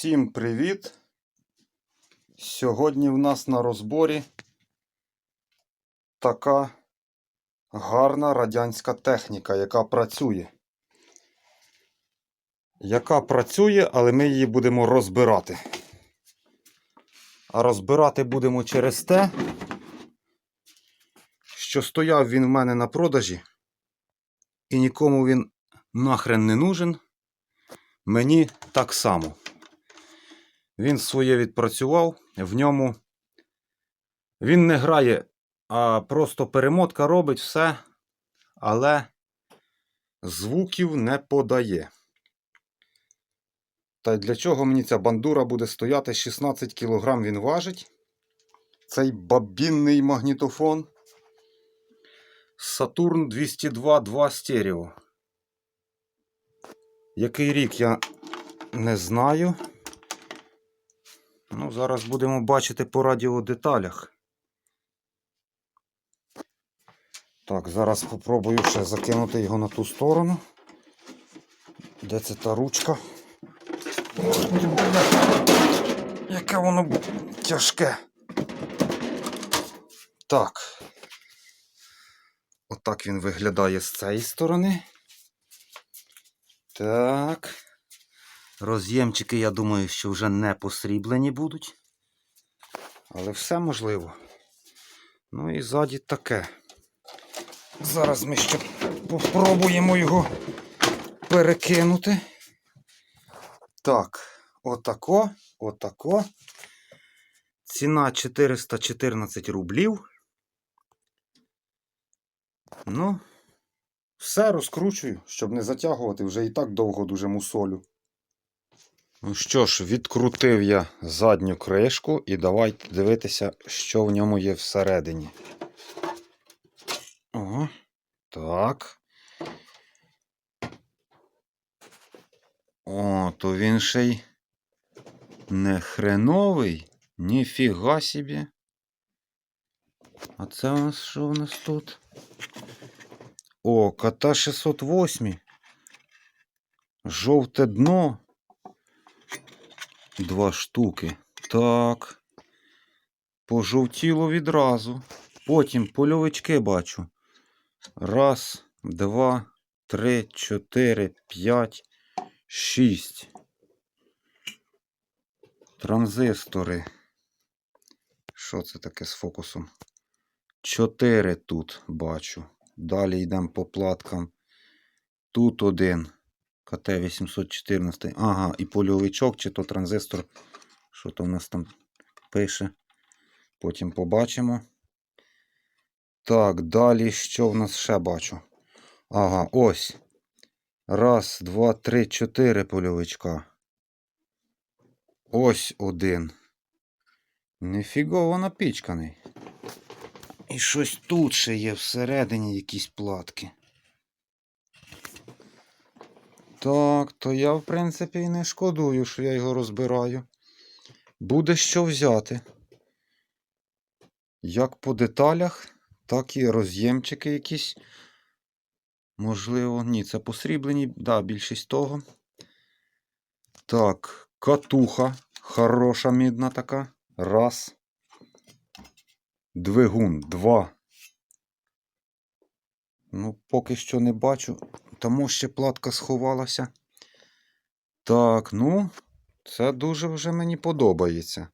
Всім привіт! Сьогодні в нас на розборі така гарна радянська техніка, яка працює. Яка працює, але ми її будемо розбирати. А розбирати будемо через те, що стояв він в мене на продажі, і нікому він нахрен не нужен. Мені так само. Він своє відпрацював, в ньому він не грає, а просто перемотка робить все, але звуків не подає. Та для чого мені ця бандура буде стояти 16 кг він важить? Цей бабінний магнітофон. Сатурн 202 2 стерео. Який рік я не знаю. Ну, зараз будемо бачити по радіодеталях. Так, зараз спробую ще закинути його на ту сторону. Де це та ручка? Яке воно тяжке. Так. Отак він виглядає з цієї сторони. Так. Роз'ємчики, я думаю, що вже не посріблені будуть. Але все можливо. Ну і ззаді таке. Зараз ми ще попробуємо його перекинути. Так, отако, отако. Ціна 414 рублів. Ну, все розкручую, щоб не затягувати, вже і так довго дуже мусолю. Ну що ж, відкрутив я задню кришку і давайте дивитися, що в ньому є всередині. Ого, так. О, то він ще й не хреновий. Ніфіга собі. А це у нас що у нас тут? О, кота 608. Жовте дно. Два штуки. Так. Пожовтіло відразу. Потім польовички бачу. Раз, два, три, чотири, п'ять, шість. Транзистори. Що це таке з фокусом? Чотири тут бачу. Далі йдемо по платкам. Тут один. КТ-814. Ага, і польовичок, чи то транзистор. Що то в нас там пише. Потім побачимо. Так, далі що в нас ще бачу? Ага, ось. Раз, два, три, чотири польовичка. Ось один. Нефігово напічканий. І щось тут ще є всередині якісь платки. Так, то я, в принципі, і не шкодую, що я його розбираю. Буде що взяти. Як по деталях, так і роз'ємчики якісь. Можливо, ні, це посріблені, да, більшість того. Так, катуха. Хороша мідна така. Раз. Двигун. Два. Ну, поки що не бачу. Тому ще платка сховалася. Так, ну, це дуже вже мені подобається.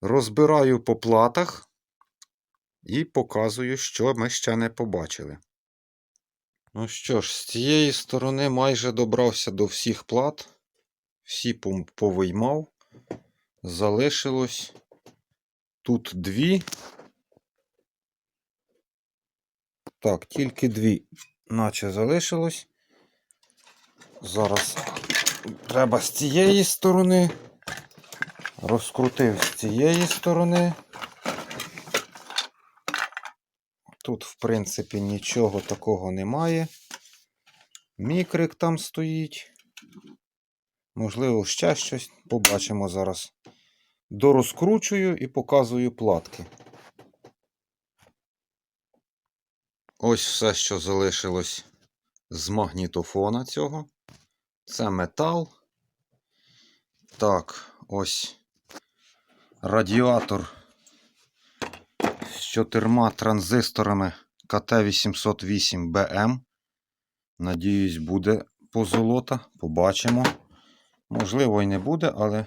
Розбираю по платах і показую, що ми ще не побачили. Ну що ж, з цієї сторони майже добрався до всіх плат. Всі повиймав. Залишилось тут дві. Так, тільки дві, наче залишилось. Зараз треба з цієї сторони. Розкрутив з цієї сторони. Тут, в принципі, нічого такого немає. Мікрик там стоїть. Можливо, ще щось. Побачимо зараз. Дорозкручую і показую платки. Ось все, що залишилось з магнітофона цього. Це метал. Так, ось радіатор з чотирма транзисторами КТ808BM. Надіюсь, буде позолота. Побачимо. Можливо, і не буде, але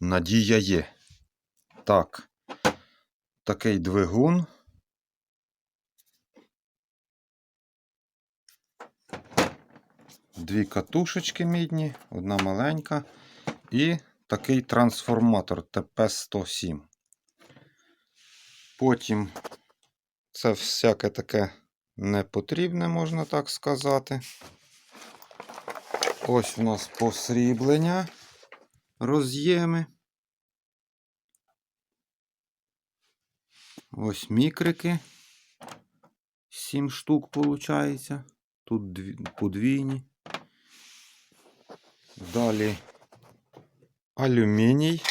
надія є. Так, такий двигун. Дві катушечки мідні, одна маленька. І такий трансформатор ТП-107. Потім це всяке таке непотрібне, можна так сказати. Ось у нас посріблення, роз'єми. Ось мікрики. Сім штук виходить. Тут подвійні. Далі алюміній.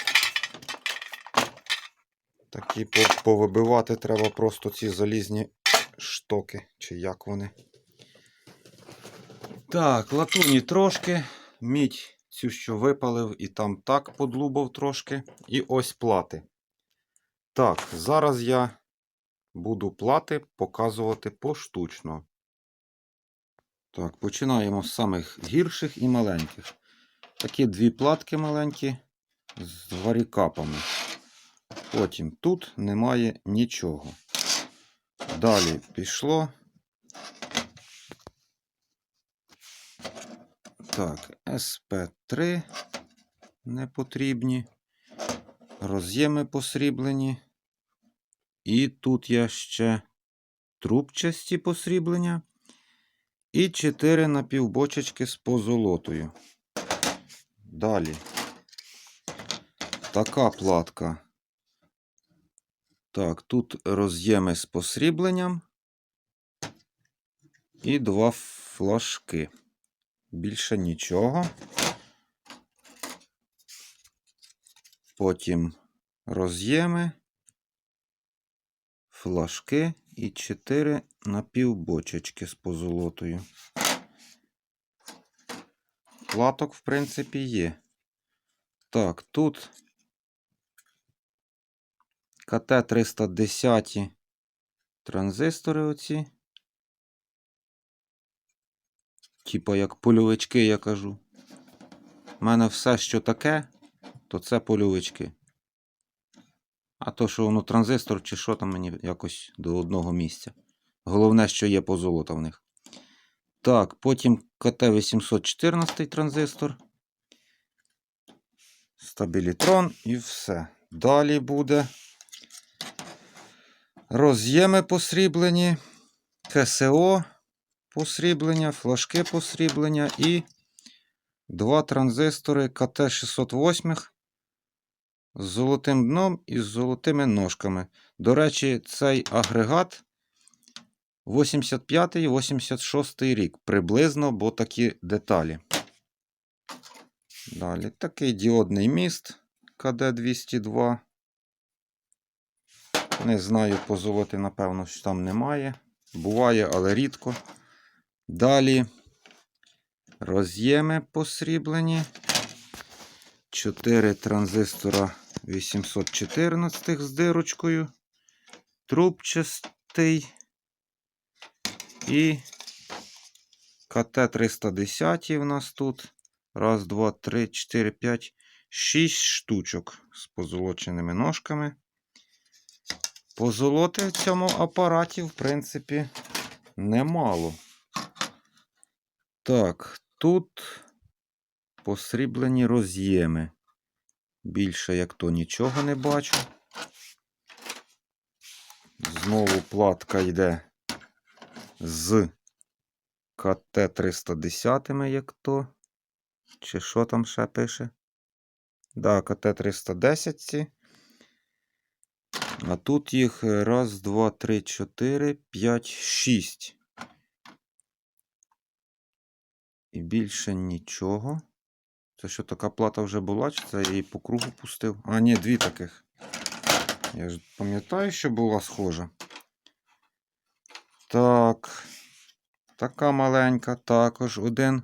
Такі повибивати треба просто ці залізні штоки, чи як вони. Так, латуні трошки, мідь цю, що випалив, і там так подлубав трошки. І ось плати. Так, зараз я буду плати показувати поштучно. Так, починаємо з самих гірших і маленьких. Такі дві платки маленькі з варікапами. Потім тут немає нічого. Далі пішло. Так, СП3 не потрібні. Роз'єми посріблені. І тут є ще трубчасті посріблення. І 4 напівбочечки з позолотою. Далі. Така платка. Так, тут роз'єми з посрібленням. І два флажки. Більше нічого. Потім роз'єми, флажки і 4 напівбочечки з позолотою. Платок, в принципі, є. Так, тут КТ-310 транзистори оці. Типа як польовички, я кажу. У мене все, що таке, то це польовички. А то, що воно транзистор чи що там мені якось до одного місця. Головне, що є позолота в них. Так, потім КТ-814 транзистор. Стабілітрон і все. Далі буде роз'єми посріблені, КСО посріблення, флажки посріблення і два транзистори КТ-608 з золотим дном і з золотими ножками. До речі, цей агрегат 85-86 рік приблизно, бо такі деталі. Далі такий діодний міст КД-202. Не знаю, позолоти, напевно, що там немає. Буває, але рідко. Далі роз'єми посріблені. 4 транзистора 814 з дирочкою. Трубчастий. І КТ-310 у нас тут. Раз, два, три, чотири, п'ять, шість штучок з позолоченими ножками. Позолоти в цьому апараті, в принципі, немало. Так, тут посріблені роз'єми. Більше як то нічого не бачу. Знову платка йде з КТ-310, як то. Чи що там ще пише? Да, КТ-310. А тут їх раз, два, три, чотири, п'ять, шість. І більше нічого. Це що така плата вже була, чи це я її по кругу пустив? А, ні, дві таких. Я ж пам'ятаю, що була схожа. Так. Така маленька, також один.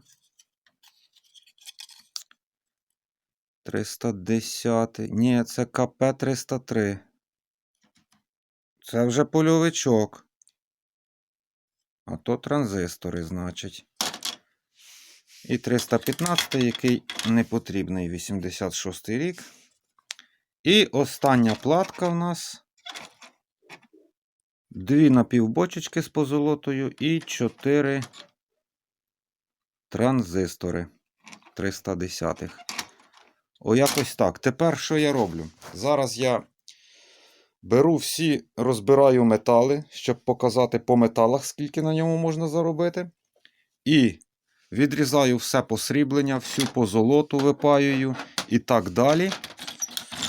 310. Ні, це КП 303. Це вже польовичок. А то транзистори, значить. І 315, який не потрібний, 86 рік. І остання платка в нас. Дві напівбочечки з позолотою і 4 транзистори 310. -х. О, якось так. Тепер що я роблю? Зараз я беру всі, розбираю метали, щоб показати по металах, скільки на ньому можна заробити. І відрізаю все посріблення, всю позолоту випаюю і так далі.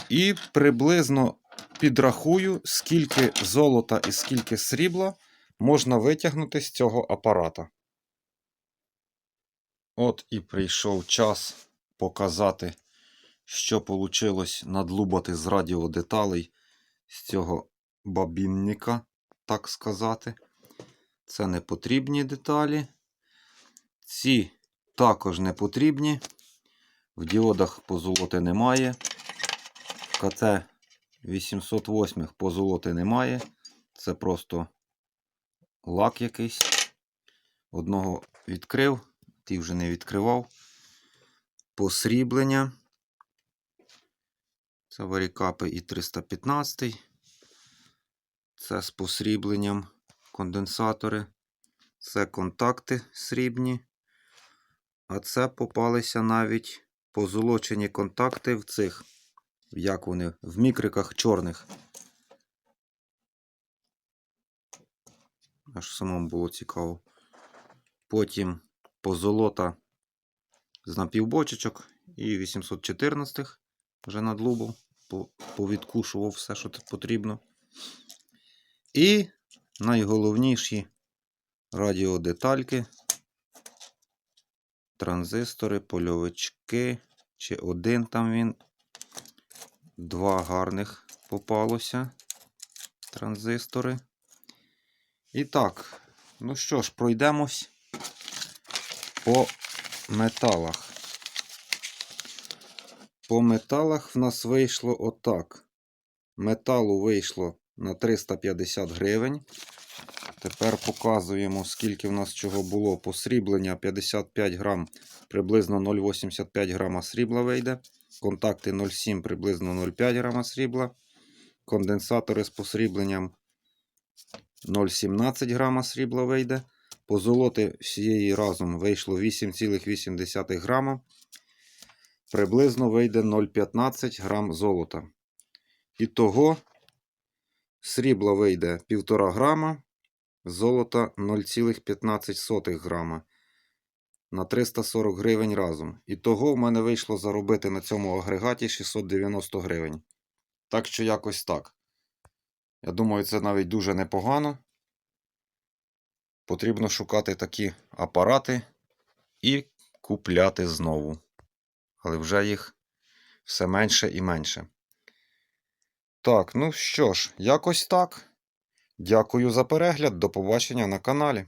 І приблизно підрахую, скільки золота і скільки срібла можна витягнути з цього апарата. От і прийшов час показати, що вийшло надлубати з радіодеталей з цього бабінника, так сказати. Це не потрібні деталі. Ці також не потрібні. В діодах позолоти немає. КТ 808 позолоти немає. Це просто лак якийсь. Одного відкрив, ті вже не відкривав. Посріблення. Це варікапи і 315. Це з посрібленням конденсатори. Це контакти срібні. А це попалися навіть позолочені контакти в цих, як вони, в мікриках чорних. Аж самому було цікаво. Потім позолота з напівбочечок і 814 вже надлубав, по- повідкушував все, що тут потрібно. І найголовніші радіодетальки, транзистори, польовички, чи один там він. Два гарних попалося транзистори. І так, ну що ж, пройдемось по металах. По металах в нас вийшло отак. Металу вийшло на 350 гривень. Тепер показуємо, скільки в нас чого було. Посріблення 55 грам, приблизно 0,85 грама срібла вийде. Контакти 0,7 приблизно 0,5 грама срібла. Конденсатори з посрібленням 0,17 грама срібла вийде. Позолоти всієї разом вийшло 8,8 грама. Приблизно вийде 0,15 грам золота. І того срібла вийде 1,5 грама, золота 0,15 грама. На 340 гривень разом. І того в мене вийшло заробити на цьому агрегаті 690 гривень. Так що якось так. Я думаю, це навіть дуже непогано. Потрібно шукати такі апарати і купляти знову. Але вже їх все менше і менше. Так, ну що ж, якось так. Дякую за перегляд. До побачення на каналі.